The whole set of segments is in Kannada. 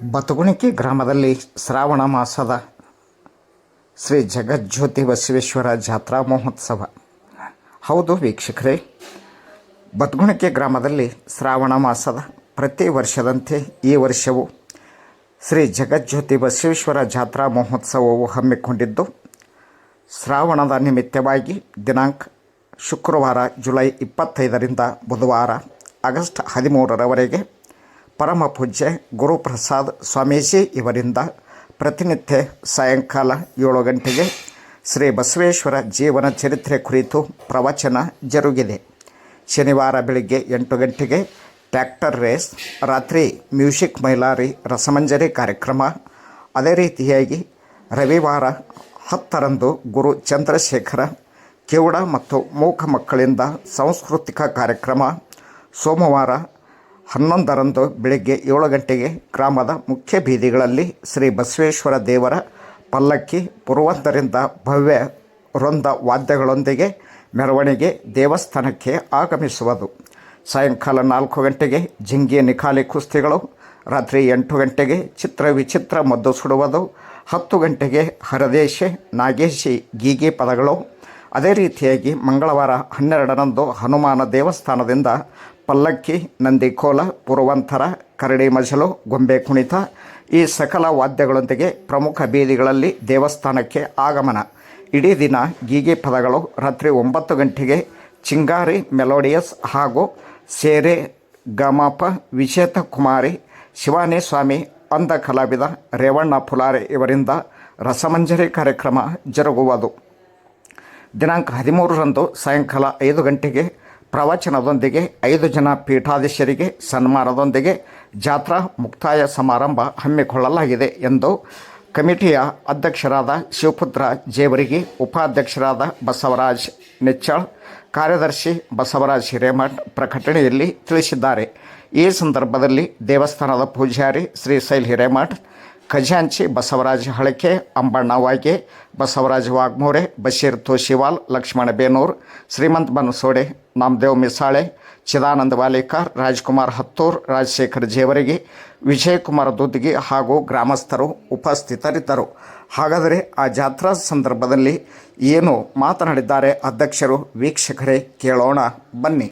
ಬತಗುಣಿಕೆ ಗ್ರಾಮದಲ್ಲಿ ಶ್ರಾವಣ ಮಾಸದ ಶ್ರೀ ಜಗಜ್ಯೋತಿ ಬಸವೇಶ್ವರ ಜಾತ್ರಾ ಮಹೋತ್ಸವ. ಹೌದು ವೀಕ್ಷಕರೇ, ಬತಗುಣಿಕೆ ಗ್ರಾಮದಲ್ಲಿ ಶ್ರಾವಣ ಮಾಸದ ಪ್ರತಿ ವರ್ಷದಂತೆ ಈ ವರ್ಷವೂ ಶ್ರೀ ಜಗಜ್ಯೋತಿ ಬಸವೇಶ್ವರ ಜಾತ್ರಾ ಮಹೋತ್ಸವವು ಹಮ್ಮಿಕೊಂಡಿದ್ದು, ಶ್ರಾವಣದ ನಿಮಿತ್ತವಾಗಿ ದಿನಾಂಕ ಶುಕ್ರವಾರ ಜುಲೈ ಇಪ್ಪತ್ತೈದರಿಂದ ಬುಧವಾರ ಆಗಸ್ಟ್ ಹದಿಮೂರರವರೆಗೆ ಪರಮ ಪೂಜ್ಯ ಗುರುಪ್ರಸಾದ್ ಸ್ವಾಮೀಜಿ ಇವರಿಂದ ಪ್ರತಿನಿತ್ಯ ಸಾಯಂಕಾಲ ಏಳು ಗಂಟೆಗೆ ಶ್ರೀ ಬಸವೇಶ್ವರ ಜೀವನ ಚರಿತ್ರೆ ಕುರಿತು ಪ್ರವಚನ ಜರುಗಿದೆ. ಶನಿವಾರ ಬೆಳಿಗ್ಗೆ ಎಂಟು ಗಂಟೆಗೆ ಟ್ಯಾಕ್ಟರ್ ರೇಸ್, ರಾತ್ರಿ ಮ್ಯೂಸಿಕ್ ಮೈಲಾರಿ ರಸಮಂಜರಿ ಕಾರ್ಯಕ್ರಮ, ಅದೇ ರೀತಿಯಾಗಿ ರವಿವಾರ ಹತ್ತರಂದು ಗುರು ಚಂದ್ರಶೇಖರ ಕಿವುಡ ಮತ್ತು ಮೂಕ ಮಕ್ಕಳಿಂದ ಸಾಂಸ್ಕೃತಿಕ ಕಾರ್ಯಕ್ರಮ, ಸೋಮವಾರ ಹನ್ನೊಂದರಂದು ಬೆಳಗ್ಗೆ ಏಳು ಗಂಟೆಗೆ ಗ್ರಾಮದ ಮುಖ್ಯ ಬೀದಿಗಳಲ್ಲಿ ಶ್ರೀ ಬಸವೇಶ್ವರ ದೇವರ ಪಲ್ಲಕ್ಕಿ ಪೂರ್ವಂತರಿಂದ ಭವ್ಯ ವೃಂದ ವಾದ್ಯಗಳೊಂದಿಗೆ ಮೆರವಣಿಗೆ ದೇವಸ್ಥಾನಕ್ಕೆ ಆಗಮಿಸುವುದು. ಸಾಯಂಕಾಲ ನಾಲ್ಕು ಗಂಟೆಗೆ ಜಿಂಗಿ ನಿಖಾಲಿ ಕುಸ್ತಿಗಳು, ರಾತ್ರಿ ಎಂಟು ಗಂಟೆಗೆ ಚಿತ್ರ ವಿಚಿತ್ರ ಮದ್ದು ಸುಡುವುದು, ಹತ್ತು ಗಂಟೆಗೆ ಹರದೇಶೆ, ನಾಗೇಶಿ ಗೀಗಿ ಪದಗಳು. ಅದೇ ರೀತಿಯಾಗಿ ಮಂಗಳವಾರ ಹನ್ನೆರಡರಂದು ಹನುಮಾನ ದೇವಸ್ಥಾನದಿಂದ ಪಲ್ಲಕ್ಕಿ, ನಂದಿಕೋಲ, ಪುರವಂಥರ, ಕರಡಿ ಮಜಲು, ಗೊಂಬೆ ಕುಣಿತ ಈ ಸಕಲ ವಾದ್ಯಗಳೊಂದಿಗೆ ಪ್ರಮುಖ ಬೀದಿಗಳಲ್ಲಿ ದೇವಸ್ಥಾನಕ್ಕೆ ಆಗಮನ. ಇಡೀ ದಿನ ಗೀಗೆ ಪದಗಳು ರಾತ್ರಿ ಒಂಬತ್ತು ಗಂಟೆಗೆ ಚಿಂಗಾರಿ, ಮೆಲೋಡಿಯಸ್ ಹಾಗೂ ಸೇರೆ, ಗಮಪ, ವಿಜೇತ ಕುಮಾರಿ, ಶಿವಾನಿ ಸ್ವಾಮಿ, ಅಂಧ ಕಲಾವಿದ ರೇವಣ್ಣ ಪುಲಾರೆ ಇವರಿಂದ ರಸಮಂಜರಿ ಕಾರ್ಯಕ್ರಮ ಜರುಗುವುದು. ದಿನಾಂಕ ಹದಿಮೂರರಂದು ಸಾಯಂಕಾಲ ಐದು ಗಂಟೆಗೆ ಪ್ರವಚನದೊಂದಿಗೆ ಐದು ಜನ ಪೀಠಾಧೀಶರಿಗೆ ಸನ್ಮಾನದೊಂದಿಗೆ ಜಾತ್ರಾ ಮುಕ್ತಾಯ ಸಮಾರಂಭ ಹಮ್ಮಿಕೊಳ್ಳಲಾಗಿದೆ ಎಂದು ಕಮಿಟಿಯ ಅಧ್ಯಕ್ಷರಾದ ಶಿವಪುತ್ರ ಜೇವರಿಗೆ ಉಪಾಧ್ಯಕ್ಷರಾದ ಬಸವರಾಜ್ ನೆಚ್ಚಳ್, ಕಾರ್ಯದರ್ಶಿ ಬಸವರಾಜ್ ಹಿರೇಮಠ್ ಪ್ರಕಟಣೆಯಲ್ಲಿ ತಿಳಿಸಿದ್ದಾರೆ. ಈ ಸಂದರ್ಭದಲ್ಲಿ ದೇವಸ್ಥಾನದ ಪೂಜಾರಿ ಶ್ರೀ ಶೈಲ್ ಹಿರೇಮಠ್ ಖಜಾಂಚಿ, ಬಸವರಾಜ ಹಳಕೆ, ಅಂಬಣ್ಣ ವಾಯ್ಗೆ, ಬಸವರಾಜ ವಾಗ್ಮೋರೆ, ಬಶೀರ್ ತೋಶಿವಾಲ್, ಲಕ್ಷ್ಮಣ ಬೇನೂರ್, ಶ್ರೀಮಂತ್ ಬನಸೋಡೆ, ನಾಮದೇವ್ ಮಿಸಾಳೆ, ಚಿದಾನಂದ ವಾಲೇಕರ್, ರಾಜ್ಕುಮಾರ್ ಹತ್ತೂರ್, ರಾಜಶೇಖರ್ ಜೇವರಿಗೆ, ವಿಜಯಕುಮಾರ್ ದುದ್ದಿಗೆ ಹಾಗೂ ಗ್ರಾಮಸ್ಥರು ಉಪಸ್ಥಿತರಿದ್ದರು. ಹಾಗಾದರೆ ಆ ಜಾತ್ರಾ ಸಂದರ್ಭದಲ್ಲಿ ಏನು ಮಾತನಾಡಿದ್ದಾರೆ ಅಧ್ಯಕ್ಷರು? ವೀಕ್ಷಕರೇ, ಕೇಳೋಣ, ಬನ್ನಿ.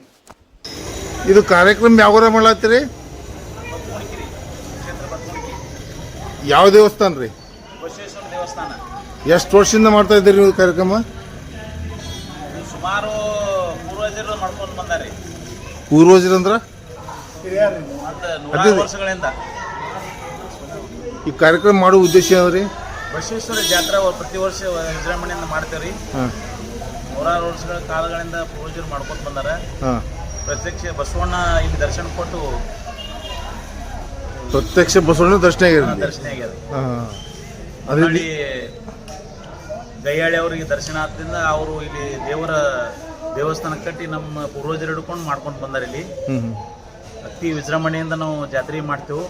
ಇದು ಕಾರ್ಯಕ್ರಮ ಯಾವಾಗ ಮಾಡತ್ತೀರಿ ಯಾವ ದೇವಸ್ಥಾನ ರೀ? ಬಸವೇಶ್ವರ ದೇವಸ್ಥಾನ. ಎಷ್ಟು ವರ್ಷದಿಂದ ಮಾಡ್ತಾ ಇದ್ದೀರಿ ನೀವು ಕಾರ್ಯಕ್ರಮ? ಸುಮಾರು ಪೂರ್ವಜರು ಮಾಡ್ಕೊಂಡು ಬಂದಾರೆ. ಪೂರ್ವಜರಂದ್ರ ಮತ್ತು ಅದೇ. ನೂರಾರು ವರ್ಷಗಳಿಂದ. ಈ ಕಾರ್ಯಕ್ರಮ ಮಾಡೋ ಉದ್ದೇಶ ರೀ ಬಸವೇಶ್ವರ ಜಾತ್ರೆ ಪ್ರತಿ ವರ್ಷ ವಿಜೃಂಭಣೆಯಿಂದ ಮಾಡ್ತೇವ್ರಿ ಹಾಂ. ನೂರಾರು ವರ್ಷಗಳ ಕಾಲಗಳಿಂದ ಪೂರ್ವಜರು ಮಾಡ್ಕೊಂಡು ಬಂದಾರ. ಹಾಂ. ಪ್ರತ್ಯಕ್ಷ ಬಸವಣ್ಣ ಇಲ್ಲಿ ದರ್ಶನ ಕೊಟ್ಟು ಪ್ರತ್ಯಕ್ಷ ಬಸವಣ್ಣ ದರ್ಶನ ಆಗಿರೋದು ದರ್ಶನ ಆಗ್ಯದ ಹಾಂ. ಗಯ್ಯಾಳಿ ಅವರಿಗೆ ದರ್ಶನ ಆದ್ದರಿಂದ ಅವರು ಇಲ್ಲಿ ದೇವರ ದೇವಸ್ಥಾನ ಕಟ್ಟಿ ನಮ್ಮ ಪೂರ್ವಜರು ಹಿಡ್ಕೊಂಡು ಮಾಡ್ಕೊಂಡು ಬಂದಾರ ಇಲ್ಲಿ. ಅತಿ ವಿಜೃಂಭಣೆಯಿಂದ ನಾವು ಜಾತ್ರೆ ಮಾಡ್ತೇವೆ.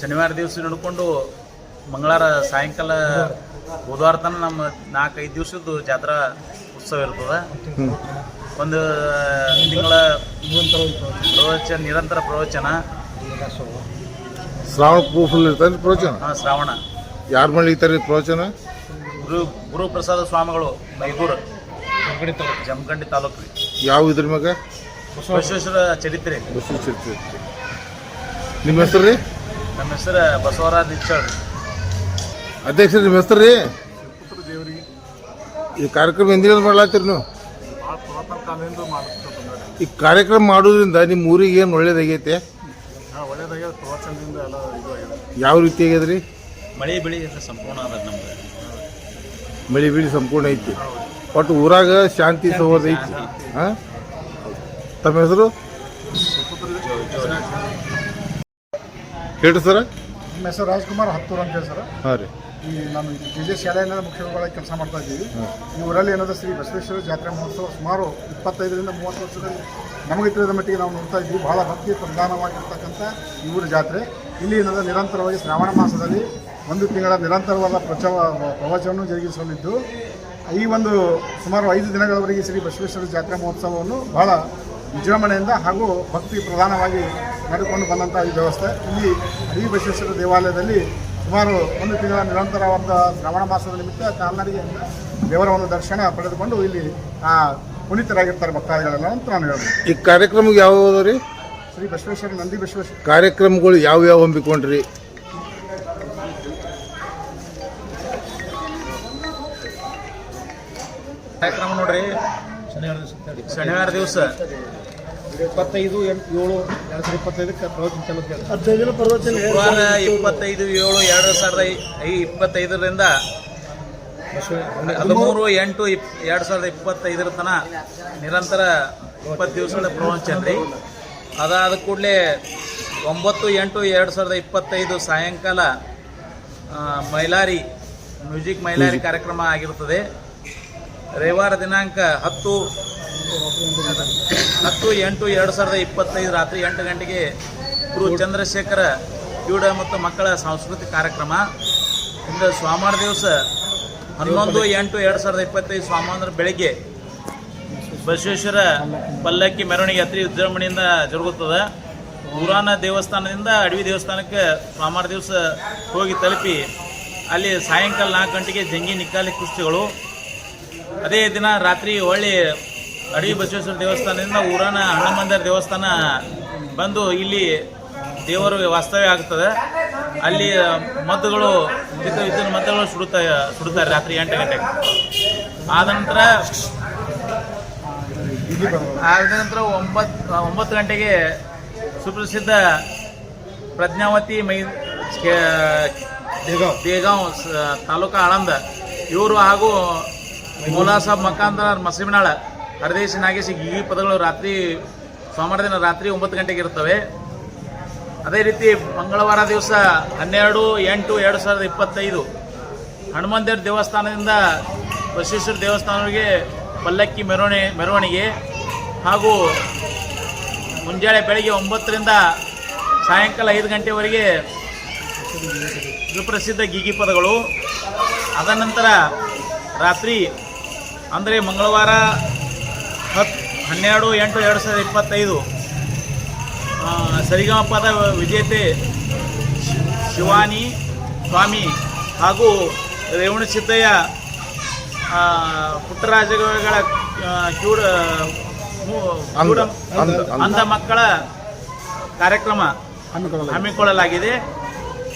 ಶನಿವಾರ ದಿವಸ ನಡ್ಕೊಂಡು ಮಂಗಳವಾರ ಸಾಯಂಕಾಲ ಬುಧವಾರ ತನಕ ನಮ್ಮ ನಾಲ್ಕೈದು ದಿವಸದ್ದು ಜಾತ್ರಾ ಉತ್ಸವ ಇರ್ತದೆ. ಒಂದು ತಿಂಗಳ ಪ್ರವಚನ ನಿರಂತರ ಪ್ರವಚನ. ಶ್ರಾವಣ ಪ್ರೂಫಲ್ಲಿ ಇರ್ತಾರೆ ಪ್ರವಚನ? ಹಾಂ ಶ್ರಾವಣ. ಯಾರು ಇರ್ತಾರೆ ಪ್ರವಚನ? ಗುರು ಗುರುಪ್ರಸಾದ ಸ್ವಾಮಿಗಳು ಮೈಗೂರು. ಜಮಖಂಡಿ ತಾಲೂಕು. ರೀ ಯಾವ ಇದ್ರ ಮಗ ಬಸವೇಶ್ವರ ಚರಿತ್ರೆ. ಬಸವ ಚರಿತ್ರೆ. ನಿಮ್ಮ ಹೆಸರು ರೀ? ನಮ್ಮ ಹೆಸರು ಬಸವರಾಜ್ ಇಚ್ಚಾಳ್ ಅಧ್ಯಕ್ಷ ನಿಮ್ಮ ಹೆಸರು ರೀ? ಈ ಕಾರ್ಯಕ್ರಮ ಎಂದಿನ ಮಾಡ್ಲಾತ್ತೀರಿ ನೀವು? ಈ ಕಾರ್ಯಕ್ರಮ ಮಾಡೋದ್ರಿಂದ ನಿಮ್ಮ ಊರಿಗೆ ಏನು ಒಳ್ಳೇದಾಗೈತೆ? ಯಾವ ರೀತಿ ಆಗ್ಯದ್ರಿ ಮಳೆ ಬೆಳೆ ಸಂಪೂರ್ಣ ಅದ ನಮ್ಗೆ ಮಳಿ ಬೀಳಿ ಸಂಪೂರ್ಣ ಐತಿ. ಒಟ್ಟು ಊರಾಗ ಶಾಂತಿ ಸೌಹಾರ್ದ ಐತಿ? ಹಾಂ? ತಮ್ಮ ಹೆಸರು? ಹೇಳ್ರಿ ಸರ. ನಮ್ಮ ಹೆಸರು ರಾಜ್ಕುಮಾರ್ ಹತ್ತೂರು ಅಂತ ಹೇಳಿ ಸರ್. ಹಾಂ ರೀ. ಈ ನಾನು ಜೆ ಜೆ ಶಾಲೆಯಿಂದ ಮುಖ್ಯವಾಗಿ ಕೆಲಸ ಮಾಡ್ತಾ ಇದ್ದೀವಿ. ಈ ಊರಲ್ಲಿ ಏನಾದರೂ ಶ್ರೀ ಬಸವೇಶ್ವರ ಜಾತ್ರೆ ಮಹೋತ್ಸವ ಸುಮಾರು ಇಪ್ಪತ್ತೈದರಿಂದ ಮೂವತ್ತು ವರ್ಷದಲ್ಲಿ ನಮಗೆ ತಿಳಿದ ಮಟ್ಟಿಗೆ ನಾವು ನೋಡ್ತಾ ಇದ್ವಿ ಬಹಳ ಭಕ್ತಿ ಪ್ರಧಾನವಾಗಿರ್ತಕ್ಕಂಥ ಈ ಊರ ಜಾತ್ರೆ. ಇಲ್ಲಿ ಏನಾದರೂ ನಿರಂತರವಾಗಿ ಶ್ರಾವಣ ಮಾಸದಲ್ಲಿ ಒಂದು ತಿಂಗಳ ನಿರಂತರವಾದ ಪ್ರಚವ ಪ್ರವಚನವನ್ನು ಜರುಗಿಸಲಿದ್ದು ಈ ಒಂದು ಸುಮಾರು ಐದು ದಿನಗಳವರೆಗೆ ಶ್ರೀ ಬಸವೇಶ್ವರ ಜಾತ್ರಾ ಮಹೋತ್ಸವವನ್ನು ಬಹಳ ವಿಜೃಂಭಣೆಯಿಂದ ಹಾಗೂ ಭಕ್ತಿ ಪ್ರಧಾನವಾಗಿ ನಡೆದುಕೊಂಡು ಬಂದಂಥ ಈ ವ್ಯವಸ್ಥೆ. ಇಲ್ಲಿ ಅಡಿ ಬಸವೇಶ್ವರ ದೇವಾಲಯದಲ್ಲಿ ಸುಮಾರು ಒಂದು ತಿಂಗಳ ನಿರಂತರವಾದ ಶ್ರಾವಣ ಮಾಸದ ನಿಮಿತ್ತ ಕಾಲ್ನಡಿಗೆ ದೇವರ ಒಂದು ದರ್ಶನ ಪಡೆದುಕೊಂಡು ಇಲ್ಲಿ ಆ ಪುನೀತರಾಗಿರ್ತಾರೆ ಭಕ್ತಾದಿಗಳೆಲ್ಲ ಅಂತ ನಾನು ಹೇಳ್ಬೋದು. ಈ ಕಾರ್ಯಕ್ರಮ ಯಾವ ರೀ? ಶ್ರೀ ಬಸವೇಶ್ವರ ನಂದಿ ಬಸವೇಶ್ವರ. ಕಾರ್ಯಕ್ರಮಗಳು ಯಾವ ಯಾವ ಹಮ್ಮಿಕೊಂಡ್ರಿ? ಕಾರ್ಯಕ್ರಮ ನೋಡ್ರಿ. ಶನಿವಾರ ದಿವಸ. ಇಪ್ಪತ್ತೈದು ಎಂಟು ಏಳು ಎರಡು ಸಾವಿರದ ಇಪ್ಪತ್ತೈದಕ್ಕೆ ಪ್ರವಚನ ಚಲೋ ಹದಿನೈದು ಪ್ರವಚನ ಶುಕ್ರವಾರ ಇಪ್ಪತ್ತೈದು ಏಳು ಎರಡು ಸಾವಿರದ ಐ ಇಪ್ಪತ್ತೈದರಿಂದ ಹದಿಮೂರು ಎಂಟು ಇಪ್ ಎರಡು ಸಾವಿರದ ಇಪ್ಪತ್ತೈದರ ತನಕ ನಿರಂತರ ಇಪ್ಪತ್ತು ದಿವಸಗಳ ಪ್ರವಚನ ರೀ. ಅದಾದ ಕೂಡಲೇ ಒಂಬತ್ತು ಎಂಟು ಎರಡು ಸಾವಿರದ ಇಪ್ಪತ್ತೈದು ಸಾಯಂಕಾಲ ಮೈಲಾರಿ ಮ್ಯೂಸಿಕ್ ಮೈಲಾರಿ ಕಾರ್ಯಕ್ರಮ ಆಗಿರುತ್ತದೆ ರವಿವಾರ ದಿನಾಂಕ ಹತ್ತು ಹತ್ತು ಎಂಟು ಎರಡು ಸಾವಿರದ ಇಪ್ಪತ್ತೈದು ರಾತ್ರಿ ಎಂಟು ಗಂಟೆಗೆ ಗುರು ಚಂದ್ರಶೇಖರ ಯುಡ ಮತ್ತು ಮಕ್ಕಳ ಸಾಂಸ್ಕೃತಿಕ ಕಾರ್ಯಕ್ರಮ. ಇಂದು ಸೋಮವಾರ ದಿವಸ ಹನ್ನೊಂದು ಎಂಟು ಎರಡು ಸಾವಿರದ ಇಪ್ಪತ್ತೈದು ಸೋಮವಾರ ಬೆಳಗ್ಗೆ ಬಸವೇಶ್ವರ ಪಲ್ಲಕ್ಕಿ ಮೆರವಣಿಗೆ ಅತಿ ವಿಜೃಂಭಣೆಯಿಂದ ಜರುಗುತ್ತದೆ. ಪುರಾಣ ದೇವಸ್ಥಾನದಿಂದ ಅಡವಿ ದೇವಸ್ಥಾನಕ್ಕೆ ಸೋಮವಾರ ದಿವಸ ಹೋಗಿ ತಲುಪಿ ಅಲ್ಲಿ ಸಾಯಂಕಾಲ ನಾಲ್ಕು ಗಂಟೆಗೆ ಜಂಗಿ ನಿಕ್ಕಾಲಿ ಕುಸ್ತಿಗಳು. ಅದೇ ದಿನ ರಾತ್ರಿ ಹೊಳ್ಳಿ ಅಡವಿ ಬಸವೇಶ್ವರ ದೇವಸ್ಥಾನದಿಂದ ಊರಾನ ಹನುಮಂದರ ದೇವಸ್ಥಾನ ಬಂದು ಇಲ್ಲಿ ದೇವರು ವಾಸ್ತವ್ಯ ಆಗ್ತದೆ. ಅಲ್ಲಿ ಮದ್ದುಗಳು ವಿದ್ಯುತ್ ವಿದ್ಯುತ್ ಮದ್ದುಗಳು ಸುಡುತ್ತಾ ಸುಡುತ್ತಾರೆ ರಾತ್ರಿ ಎಂಟು ಗಂಟೆಗೆ. ಆದ ನಂತರ ಆದ ನಂತರ ಒಂಬತ್ತು ಒಂಬತ್ತು ಗಂಟೆಗೆ ಸುಪ್ರಸಿದ್ಧ ಪ್ರಜ್ಞಾವತಿ ಮೈ ದೇಗಾಂವ್. ಸ- ತಾಲೂಕಾ ಆಳಂದ. ಇವರು ಹಾಗೂ ಮೌಲಾ ಸಾಬ್ ಮಕಾಂದ್ರ ಮಸೀಮನಾಳ ಹರದೇಶಿ ನಾಗೇಶಿಗೆ ಈ ಪದಗಳು ರಾತ್ರಿ, ಸೋಮವಾರ ದಿನ ರಾತ್ರಿ ಒಂಬತ್ತು ಗಂಟೆಗೆ ಇರ್ತವೆ ಅದೇ ರೀತಿ ಮಂಗಳವಾರ ದಿವಸ ಹನ್ನೆರಡು, ಎಂಟು, ಎರಡು ಸಾವಿರದ ಇಪ್ಪತ್ತೈದು ಹನುಮಂದಿರ ದೇವಸ್ಥಾನದಿಂದ ಬಸವೇಶ್ವರ ದೇವಸ್ಥಾನಗಳಿಗೆ ಪಲ್ಲಕ್ಕಿ ಮೆರವಣಿ, ಮೆರವಣಿಗೆ ಹಾಗೂ ಮುಂಜಾನೆ ಬೆಳಗ್ಗೆ ಒಂಬತ್ತರಿಂದ ಸಾಯಂಕಾಲ ಐದು ಗಂಟೆವರೆಗೆ ಸುಪ್ರಸಿದ್ಧ ಗೀಗಿ ಪದಗಳು. ಅದ ನಂತರ ರಾತ್ರಿ, ಅಂದರೆ ಮಂಗಳವಾರ ಹತ್ತು ಹನ್ನೆರಡು ಎಂಟು ಎರಡು ಸಾವಿರದ ಇಪ್ಪತ್ತೈದು. ಸರಿಗಮಪದ ವಿಜೇತೆ ಶಿವಾನಿ ಸ್ವಾಮಿ ಹಾಗೂ ರೇವಣ ಸಿದ್ದಯ್ಯ ಪುಟ್ಟರಾಜಗಳ ಕ್ಯೂಡ ಅಂಧ- ಮಕ್ಕಳ ಕಾರ್ಯಕ್ರಮ ಹಮ್ಮಿಕೊಳ್ಳಲಾಗಿದೆ.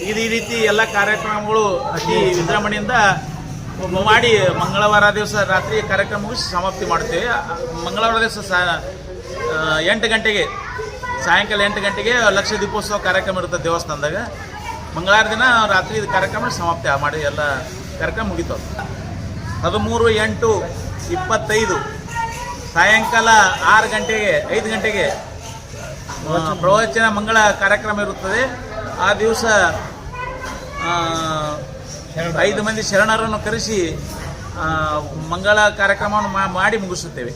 ಇದು ಈ ರೀತಿ ಎಲ್ಲ ಕಾರ್ಯಕ್ರಮಗಳು ಅತಿ ವಿಜೃಂಭಣೆಯಿಂದ ಮಾಡಿ ಮಂಗಳವಾರ ದಿವಸ ರಾತ್ರಿ ಕಾರ್ಯಕ್ರಮ ಮುಗಿಸಿ ಸಮಾಪ್ತಿ ಮಾಡ್ತೇವೆ. ಮಂಗಳವಾರ ದಿವಸ ಎಂಟು ಗಂಟೆಗೆ, ಸಾಯಂಕಾಲ ಎಂಟು ಗಂಟೆಗೆ ಲಕ್ಷ ದೀಪೋತ್ಸವ ಕಾರ್ಯಕ್ರಮ ಇರುತ್ತೆ ದೇವಸ್ಥಾನದಾಗ. ಮಂಗಳವಾರ ದಿನ ರಾತ್ರಿ ಕಾರ್ಯಕ್ರಮ ಸಮಾಪ್ತಿ ಮಾಡಿ ಎಲ್ಲ ಕಾರ್ಯಕ್ರಮ ಮುಗಿತು ಹದಿಮೂರು, ಎಂಟು, ಇಪ್ಪತ್ತೈದು, ಸಾಯಂಕಾಲ ಆರು ಗಂಟೆಗೆ, ಐದು ಗಂಟೆಗೆ ಪ್ರವಚನ ಮಂಗಳ ಕಾರ್ಯಕ್ರಮ ಇರುತ್ತದೆ. ಆ ದಿವಸ ಐದು ಮಂದಿ ಶರಣರನ್ನು ಕರೆಸಿ ಮಂಗಳ ಕಾರ್ಯಕ್ರಮವನ್ನು ಮಾಡಿ ಮುಗಿಸುತ್ತೇವೆ.